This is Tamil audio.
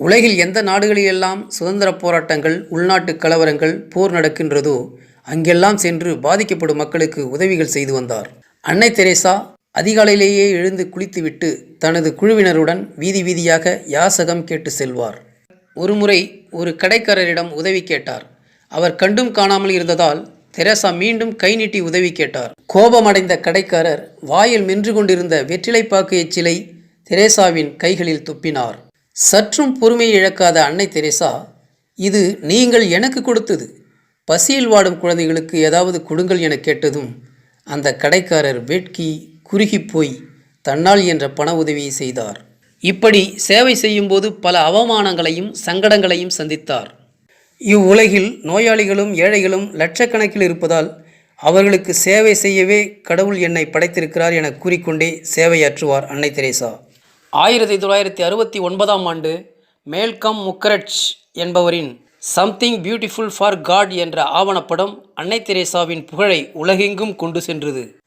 உலகில் எந்த நாடுகளிலெல்லாம் சுதந்திர போராட்டங்கள் உள்நாட்டு கலவரங்கள் போர் நடக்கின்றதோ அங்கெல்லாம் சென்று பாதிக்கப்படும் மக்களுக்கு உதவிகள் செய்து வந்தார். அன்னை தெரேசா அதிகாலையிலேயே எழுந்து குளித்துவிட்டு தனது குழுவினருடன் வீதி வீதியாக யாசகம் கேட்டு செல்வார். ஒருமுறை ஒரு கடைக்காரரிடம் உதவி கேட்டார். அவர் கண்டும் காணாமல் இருந்ததால் தெரேசா மீண்டும் கை நீட்டி உதவி கேட்டார். கோபமடைந்த கடைக்காரர் வாயில் மென்று கொண்டிருந்த வெற்றிலைப்பாக்கு எச்சிலை தெரேசாவின் கைகளில் துப்பினார். சற்றும் பொறுமை இழக்காத அன்னை தெரேசா இது நீங்கள் எனக்கு கொடுத்தது. பசியில் வாடும் குழந்தைகளுக்கு ஏதாவது கொடுங்கள் என கேட்டதும் அந்த கடைக்காரர் வேட்கி குறுகிப் போய் தன்னால் என்ற பண உதவியை செய்தார். இப்படி சேவை செய்யும்போது பல அவமானங்களையும் சங்கடங்களையும் சந்தித்தார். இவ்வுலகில் நோயாளிகளும் ஏழைகளும் லட்சக்கணக்கில் இருப்பதால் அவர்களுக்கு சேவை செய்யவே கடவுள் என்னை படைத்திருக்கிறார் என கூறிக்கொண்டே சேவையாற்றுவார் அன்னை தெரேசா. ஆயிரத்தி தொள்ளாயிரத்தி அறுபத்தி ஒன்பதாம் ஆண்டு மேல்கம் முக்கரட்ஜ் என்பவரின் சம்திங் பியூட்டிஃபுல் ஃபார் காட் என்ற ஆவணப்படம் அன்னை தெரேசாவின் புகழை உலகெங்கும் கொண்டு சென்றது.